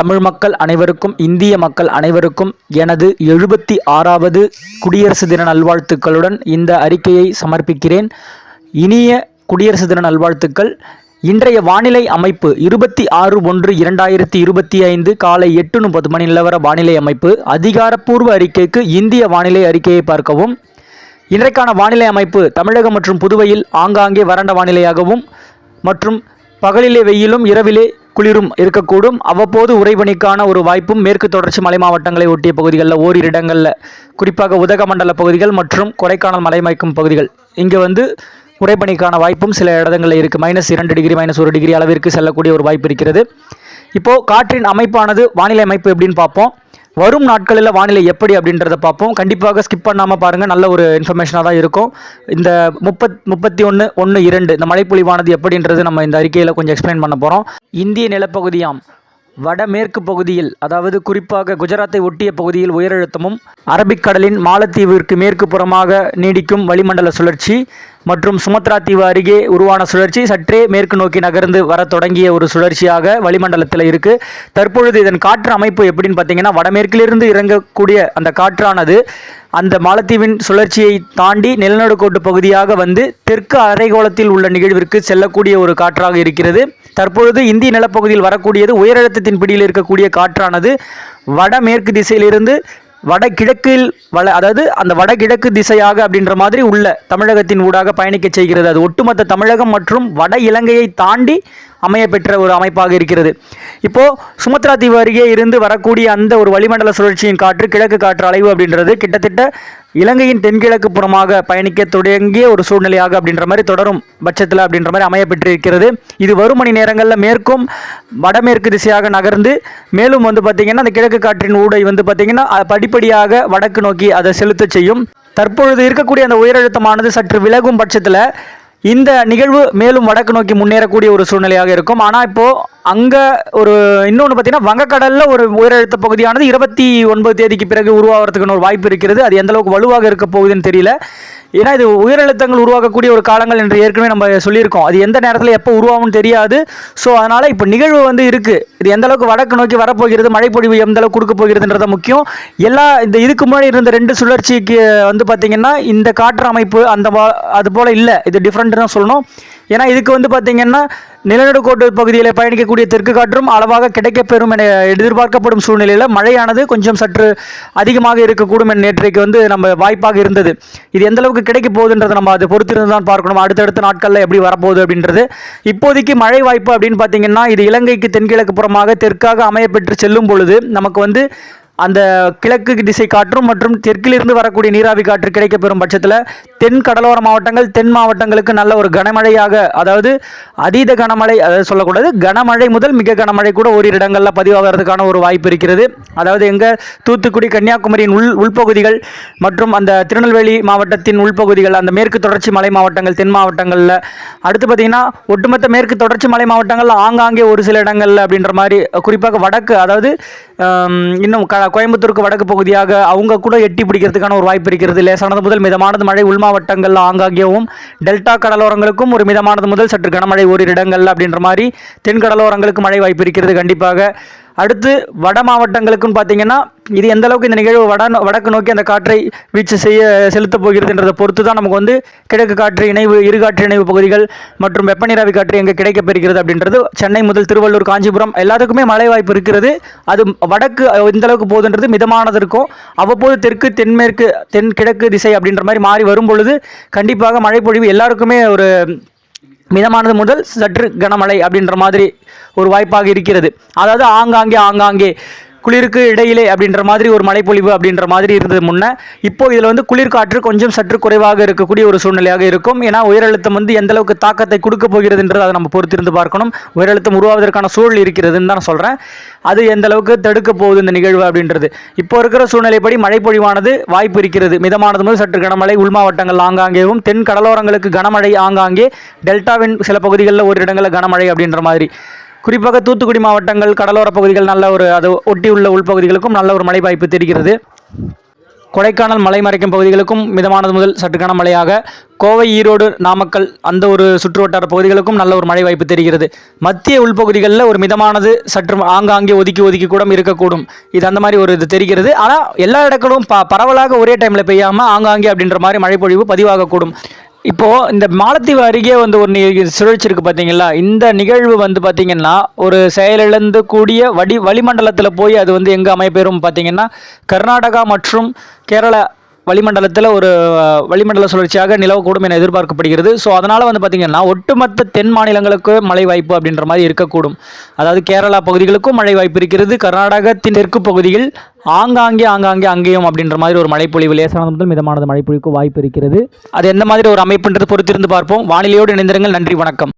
தமிழ் மக்கள் அனைவருக்கும் இந்திய மக்கள் அனைவருக்கும் எனது எழுபத்தி ஆறாவது குடியரசு தின நல்வாழ்த்துக்களுடன் இந்த அறிக்கையை சமர்ப்பிக்கிறேன். இனிய குடியரசு தின நல்வாழ்த்துக்கள். இன்றைய வானிலை அமைப்பு இருபத்தி ஆறு ஒன்று இரண்டாயிரத்தி இருபத்தி ஐந்து காலை எட்டு முப்பது மணி நிலவர வானிலை அமைப்பு. அதிகாரப்பூர்வ அறிக்கைக்கு இந்திய வானிலை அறிக்கையை பார்க்கவும். இன்றைக்கான வானிலை அமைப்பு தமிழகம் மற்றும் புதுவையில் ஆங்காங்கே வறண்ட வானிலையாகவும் மற்றும் பகலிலே வெயிலும் இரவிலே குளிரும் இருக்கக்கூடும். அவ்வப்போது உறைபனிக்கான ஒரு வாய்ப்பும் மேற்கு தொடர்ச்சி மலை மாவட்டங்களை ஒட்டிய பகுதிகளில் ஓரிரு இடங்களில் குறிப்பாக உதகமண்டல பகுதிகள் மற்றும் கொடைக்கானல் மலைமயக்கும் பகுதிகள். இங்கே வந்து உறைபனிக்கான வாய்ப்பும் சில இடங்களில் இருக்குது மைனஸ் இரண்டு டிகிரி மைனஸ் ஒரு டிகிரி அளவிற்கு செல்லக்கூடிய ஒரு வாய்ப்பு இருக்கிறது. இப்போது காற்றின் அமைப்பானது வானிலை அமைப்பு எப்படின்னு பார்ப்போம். வரும் நாட்களில் வானிலை எப்படி அப்படின்றத பார்ப்போம். கண்டிப்பாக ஸ்கிப் பண்ணாமல் பாருங்கள் நல்ல ஒரு இன்ஃபர்மேஷனாக தான் இருக்கும். இந்த முப்பத் முப்பத்தி ஒன்று ஒன்று இரண்டு இந்த மழைப்பொழிவானது எப்படின்றது நம்ம இந்த அறிக்கையில் கொஞ்சம் எக்ஸ்பிளைன் பண்ண போகிறோம் இந்திய நிலப்பகுதியாம் வடமேற்கு பகுதியில் அதாவது குறிப்பாக குஜராத்தை ஒட்டிய பகுதியில் உயரழுத்தமும் அரபிக்கடலின் மாலத்தீவிற்கு மேற்கு புறமாக நீடிக்கும் வளிமண்டல சுழற்சி மற்றும் சுமத்ரா தீவு அருகே உருவான சுழற்சி சற்றே மேற்கு நோக்கி நகர்ந்து வர தொடங்கிய ஒரு சுழற்சியாக வளிமண்டலத்தில் இருக்குது தற்பொழுது இதன் காற்று அமைப்பு எப்படின்னு பார்த்தீங்கன்னா வடமேற்கிலிருந்து இறங்கக்கூடிய அந்த காற்றானது அந்த மாலத்தீவின் சுழற்சியை தாண்டி நிலநடுக்கோட்டு பகுதியாக வந்து தெற்கு அரைகோளத்தில் உள்ள நிகழ்விற்கு செல்லக்கூடிய ஒரு காற்றாக இருக்கிறது. தற்பொழுது இந்திய நிலப்பகுதியில் வரக்கூடியது உயரழுத்தத்தின் பிடியில் இருக்கக்கூடிய காற்றானது வடமேற்கு திசையிலிருந்து வடகிழக்கில் வள அதாவது அந்த வடகிழக்கு திசையாக அப்படின்ற மாதிரி உள்ள தமிழகத்தின் ஊடாக பயணிக்க செய்கிறது. அது ஒட்டுமொத்த தமிழகம் மற்றும் வட இலங்கையை தாண்டி அமைய பெற்ற ஒரு அமைப்பாக இருக்கிறது. இப்போது சுமத்ரா தீவு அருகே இருந்து வரக்கூடிய அந்த ஒரு வளிமண்டல சுழற்சியின் காற்று கிழக்கு காற்று அலைவு அப்படின்றது கிட்டத்தட்ட இலங்கையின் தென்கிழக்கு புறமாக பயணிக்க தொடங்கிய ஒரு சூழ்நிலையாக அப்படின்ற மாதிரி தொடரும் பட்சத்தில் அப்படின்ற மாதிரி அமைய பெற்றிருக்கிறது இது வரும் மணி நேரங்களில் மேற்கும் வடமேற்கு திசையாக நகர்ந்து மேலும் வந்து பார்த்திங்கன்னா அந்த கிழக்கு காற்றின் ஊடை வந்து பார்த்திங்கன்னா படிப்படியாக வடக்கு நோக்கி அதை செலுத்தச் செய்யும். தற்பொழுது இருக்கக்கூடிய அந்த உயரழுத்தமானது சற்று விலகும் பட்சத்தில் இந்த நிகழ்வு மேலும் வடக்கு நோக்கி முன்னேறக்கூடிய ஒரு சூழ்நிலையாக இருக்கும். ஆனால் இப்போது அங்கே ஒரு இன்னொன்று பார்த்தீங்கன்னா வங்கக்கடலில் ஒரு உயரழுத்த பகுதியானது இருபத்தி ஒன்பது தேதிக்கு பிறகு உருவாகிறதுக்கான ஒரு வாய்ப்பு இருக்கிறது. அது எந்த அளவுக்கு வலுவாக இருக்க போகுதுன்னு தெரியல. ஏன்னா இது உயரழுத்தங்கள் உருவாக்கக்கூடிய ஒரு காலங்கள் என்று ஏற்கனவே நம்ம சொல்லியிருக்கோம். அது எந்த நேரத்தில் எப்போ உருவாகும்னு தெரியாது. ஸோ அதனால் இப்போ நிகழ்வு வந்து இருக்குது இது எந்த அளவுக்கு வடக்கு நோக்கி வரப்போகிறது மழைப்பொழிவு எந்த அளவுக்கு கொடுக்க போகிறதுன்றத முக்கியம். எல்லா இந்த இதுக்கு முன்னாடி இருந்த ரெண்டு சுழற்சிக்கு வந்து பார்த்திங்கன்னா இந்த காற்று அமைப்பு அந்த அது போல் இல்லை. இது டிஃப்ரெண்ட்டு தான் சொல்லணும். ஏன்னா இதுக்கு வந்து பார்த்திங்கன்னா நிலநடுக்கோட்டு பகுதியில் பயணிக்கக்கூடிய தெற்கு காற்றும் அளவாக கிடைக்கப்பெறும் என எதிர்பார்க்கப்படும் சூழ்நிலையில் மழையானது கொஞ்சம் சற்று அதிகமாக இருக்கக்கூடும் என நேற்றைக்கு வந்து நம்ம வாய்ப்பாக இருந்தது. இது எந்த அளவுக்கு கிடைக்க போகுதுன்றதை நம்ம அதை பொறுத்திருந்து தான் பார்க்கணும். அடுத்தடுத்த நாட்களில் எப்படி வரப்போகுது அப்படின்றது. இப்போதைக்கு மழை வாய்ப்பு அப்படின்னு பார்த்தீங்கன்னா இது இலங்கைக்கு தென்கிழக்கு புறமாக தெற்காக அமையப்பெற்று செல்லும் பொழுது நமக்கு வந்து அந்த கிழக்கு திசை காற்றும் மற்றும் தெற்கிலிருந்து வரக்கூடிய நீராவி காற்று கிடைக்கப்பெறும் பட்சத்தில் தென் கடலோர மாவட்டங்கள் தென் மாவட்டங்களுக்கு நல்ல ஒரு கனமழையாக அதாவது அதீத கனமழை அதாவது சொல்லக்கூடாது கனமழை முதல் மிக கனமழை கூட ஓரிரு இடங்களில் பதிவாகிறதுக்கான ஒரு வாய்ப்பு இருக்கிறது. அதாவது எங்கள் தூத்துக்குடி கன்னியாகுமரியின் உள் உள்பகுதிகள் மற்றும் அந்த திருநெல்வேலி மாவட்டத்தின் உள்பகுதிகள் அந்த மேற்கு தொடர்ச்சி மலை மாவட்டங்கள் தென் மாவட்டங்களில். அடுத்து பார்த்திங்கன்னா ஒட்டுமொத்த மேற்கு தொடர்ச்சி மலை மாவட்டங்களில் ஆங்காங்கே ஒரு சில இடங்களில் அப்படின்ற மாதிரி குறிப்பாக வடக்கு அதாவது இன்னும் க கோயம்புத்தூருக்கு வடக்கு பகுதியாக அவங்க கூட எட்டி பிடிக்கிறதுக்கான ஒரு வாய்ப்பு இருக்கிறது. லேசானது முதல் மிதமானது மழை உள் மாவட்டங்களில் ஆங்காங்கேவும் டெல்டா கடலோரங்களுக்கும் ஒரு மிதமானது முதல் சற்று கனமழை ஓரிரு இடங்கள் அப்படின்ற மாதிரி தென் கடலோரங்களுக்கு மழை வாய்ப்பு இருக்கிறது கண்டிப்பாக. அடுத்து வட மாவட்டங்களுக்கும் பார்த்தீங்கன்னா இது எந்த அளவுக்கு இந்த நிகழ்வு வட வடக்கு நோக்கி அந்த காற்றை வீச்சு செய்ய செலுத்தப் போகிறதுன்றதை பொறுத்து தான் நமக்கு வந்து கிழக்கு காற்று இணைவு இருகாற்று இணைவு பகுதிகள் மற்றும் வெப்பநீராவி காற்று எங்கே கிடைக்கப்பெறுகிறது அப்படின்றது சென்னை முதல் திருவள்ளூர் காஞ்சிபுரம் எல்லாத்துக்குமே மழை வாய்ப்பு இருக்கிறது. அது வடக்கு எந்த அளவுக்கு போகுதுன்றது மிதமானது இருக்கும். அவ்வப்போது தெற்கு தென்மேற்கு தென் கிழக்கு திசை அப்படின்ற மாதிரி மாறி வரும் பொழுது கண்டிப்பாக மழை பொழிவு எல்லாருக்குமே ஒரு மிதமானது முதல் சற்று கனமழை அப்படின்ற மாதிரி ஒரு வாய்ப்பாக இருக்கிறது. அதாவது ஆங்காங்கே ஆங்காங்கே. குளிருக்கு இடையிலே அப்படின்ற மாதிரி ஒரு மழைப்பொழிவு அப்படின்ற மாதிரி இருந்தது முன்னே. இப்போ இதில் வந்து குளிர் காற்று கொஞ்சம் சற்று குறைவாக இருக்கக்கூடிய ஒரு சூழ்நிலையாக இருக்கும். ஏன்னா உயரழுத்தம் வந்து எந்த அளவுக்கு தாக்கத்தை கொடுக்க போகிறதுன்றதை அதை நம்ம பொறுத்திருந்து பார்க்கணும். உயரழுத்தம் உருவாவதற்கான சூழல் இருக்கிறதுன்னு தான் சொல்கிறேன் அது எந்த அளவுக்கு தடுக்க போகுது இந்த நிகழ்வு அப்படின்றது. இப்போ இருக்கிற சூழ்நிலைப்படி மழைப்பொழிவானது வாய்ப்பு இருக்கிறது. மிதமானது முதல் சற்று கனமழை உள் மாவட்டங்கள் ஆங்காங்கேவும் தென் கடலோரங்களுக்கு கனமழை ஆங்காங்கே டெல்டாவின் சில பகுதிகளில் ஒரு இடங்களில் கனமழை அப்படின்ற மாதிரி. குறிப்பாக தூத்துக்குடி மாவட்டங்கள் கடலோர பகுதிகள் நல்ல ஒரு அது ஒட்டி உள்ள உள்பகுதிகளுக்கும் நல்ல ஒரு மழை வாய்ப்பு தெரிகிறது. கொடைக்கானல் மலை மறைக்கும் பகுதிகளுக்கும் மிதமானது முதல் சற்றுக்கான மழையாக. கோவை ஈரோடு நாமக்கல் அந்த ஒரு சுற்றுவட்டார பகுதிகளுக்கும் நல்ல ஒரு மழை வாய்ப்பு தெரிகிறது. மத்திய உள்பகுதிகளில் ஒரு மிதமானது சற்று ஆங்காங்கே ஒதுக்கி ஒதுக்கி கூட இருக்கக்கூடும். இது அந்த மாதிரி ஒரு இது தெரிகிறது. ஆனால் எல்லா இடங்களும் ப பரவலாக ஒரே டைமில் பெய்யாமல் ஆங்காங்கே அப்படின்ற மாதிரி மழைப்பொழிவு பதிவாகக்கூடும். இப்போ இந்த மாலத்தீவு அருகே வந்து ஒரு சுழற்சிருக்கு சுழற்சி பார்த்தீங்களா இந்த நிகழ்வு வந்து பார்த்தீங்கன்னா ஒரு செயலிழந்து கூடிய வடி வளிமண்டலத்தில் போய் அது வந்து எங்கே அமைப்பெறும் பார்த்தீங்கன்னா கர்நாடகா மற்றும் கேரளா வளிமண்டலத்தில் ஒரு வளிமண்டல சுழற்சியாக நிலவக்கூடும் என எதிர்பார்க்கப்படுகிறது. ஸோ அதனால் வந்து பார்த்திங்கன்னா ஒட்டுமொத்த தென் மாநிலங்களுக்கு மழை வாய்ப்பு அப்படின்ற மாதிரி இருக்கக்கூடும். அதாவது கேரளா பகுதிகளுக்கும் மழை வாய்ப்பு இருக்கிறது. கர்நாடகத்தின் தெற்கு பகுதியில் ஆங்காங்கே ஆங்காங்கே அங்கேயும் அப்படின்ற மாதிரி ஒரு மழைப்பொழிவு லேசானது முதல் மிதமானது மழைப்பொழிவுக்கு வாய்ப்பு இருக்கிறது. அது எந்த மாதிரி ஒரு அமைப்புன்றது பொறுத்திருந்து பார்ப்போம். வானிலையோடு இணைந்திருங்கள். நன்றி வணக்கம்.